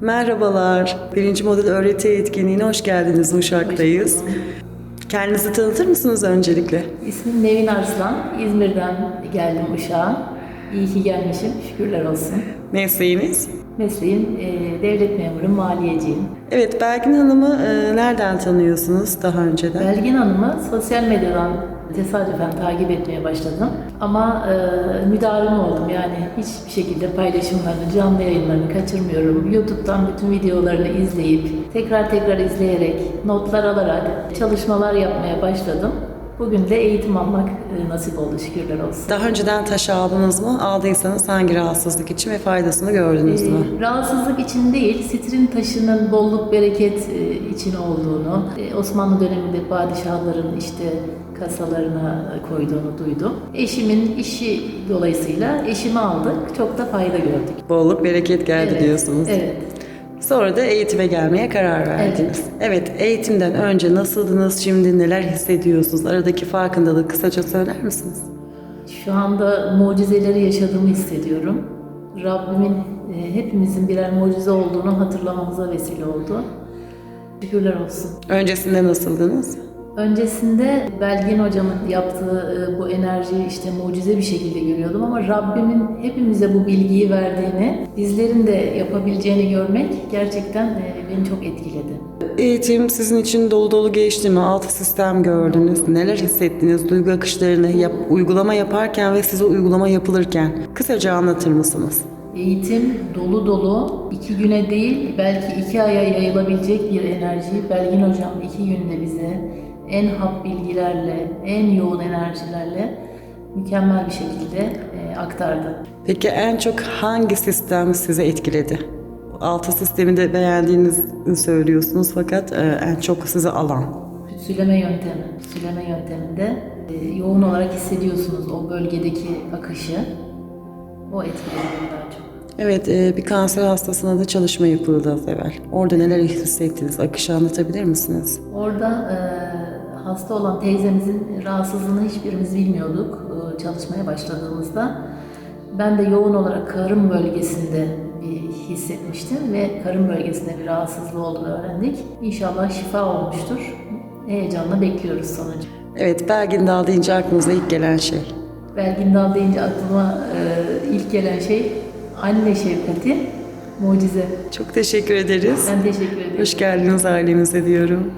Merhabalar. Birinci model öğreti etkinliğine hoş geldiniz. Uşak'tayız. Kendinizi tanıtır mısınız öncelikle? İsmim Nevin Arslan. İzmir'den geldim Uşak'a. İyi ki gelmişim. Şükürler olsun. Mesleğiniz? Mesleğim e, devlet memuru, maliyeciyim. Evet, Belgin Hanım'ı e, nereden tanıyorsunuz daha önceden? Belgin Hanım'ı sosyal medyadan tesadüfen takip etmeye başladım. Ama e, müdavim oldum. Yani hiçbir şekilde paylaşımlarını, canlı yayınlarını kaçırmıyorum. YouTube'dan bütün videolarını izleyip, tekrar tekrar izleyerek, notlar alarak çalışmalar yapmaya başladım. Bugün de eğitim almak e, nasip oldu şükürler olsun. Daha önceden taş aldınız mı? Aldıysanız hangi rahatsızlık için ve faydasını gördünüz mü? Ee, rahatsızlık için değil, sitrin taşının bolluk bereket e, için olduğunu, e, Osmanlı döneminde padişahların işte kasalarına koyduğunu duydum. Eşimin işi dolayısıyla eşimi aldık, çok da fayda gördük. Bolluk, bereket geldi Evet, diyorsunuz. Evet. Sonra da eğitime gelmeye karar verdiniz. Evet. eğitimden önce nasıldınız, şimdi neler hissediyorsunuz? Aradaki farkındalığı kısaca söyler misiniz? Şu anda mucizeleri yaşadığımı hissediyorum. Rabbimin e, hepimizin birer mucize olduğunu hatırlamamıza vesile oldu. Şükürler olsun. Öncesinde nasıldınız? Öncesinde Belgin hocamın yaptığı e, bu enerjiyi işte mucize bir şekilde görüyordum ama Rabbimin hepimize bu bilgiyi verdiğini, bizlerin de yapabileceğini görmek gerçekten e, beni çok etkiledi. Eğitim sizin için dolu dolu geçti mi? Altı sistem gördünüz. Neler hissettiniz? Duygu akışlarını yap, uygulama yaparken ve size uygulama yapılırken kısaca anlatır mısınız? Eğitim dolu dolu, iki güne değil belki iki aya yayılabilecek bir enerjiyi Belgin hocam iki günde bize en hap bilgilerle, en yoğun enerjilerle mükemmel bir şekilde e, aktardı. Peki en çok hangi sistem size etkiledi? Altı sistemi de beğendiğinizi söylüyorsunuz fakat e, en çok size alan. Süsleme yöntemi. Süsleme yönteminde e, yoğun olarak hissediyorsunuz o bölgedeki akışı. O etkiledi beni daha çok. Evet, e, bir kanser hastasına da çalışma yapıldı az evvel. Orada neler hissettiniz? Akışı anlatabilir misiniz? Orada e, hasta olan teyzemizin rahatsızlığını hiçbirimiz bilmiyorduk e, çalışmaya başladığımızda. Ben de yoğun olarak karın bölgesinde bir hissetmiştim ve karın bölgesinde bir rahatsızlığı olduğunu öğrendik. İnşallah şifa olmuştur. Heyecanla bekliyoruz sonucu. Evet, Belgin Dal deyince aklınıza ilk gelen şey. Belgin Dal deyince aklıma e, ilk gelen şey anne şefkati, mucize. Çok teşekkür ederiz. Ben teşekkür ederim. Hoş geldiniz ailemize diyorum.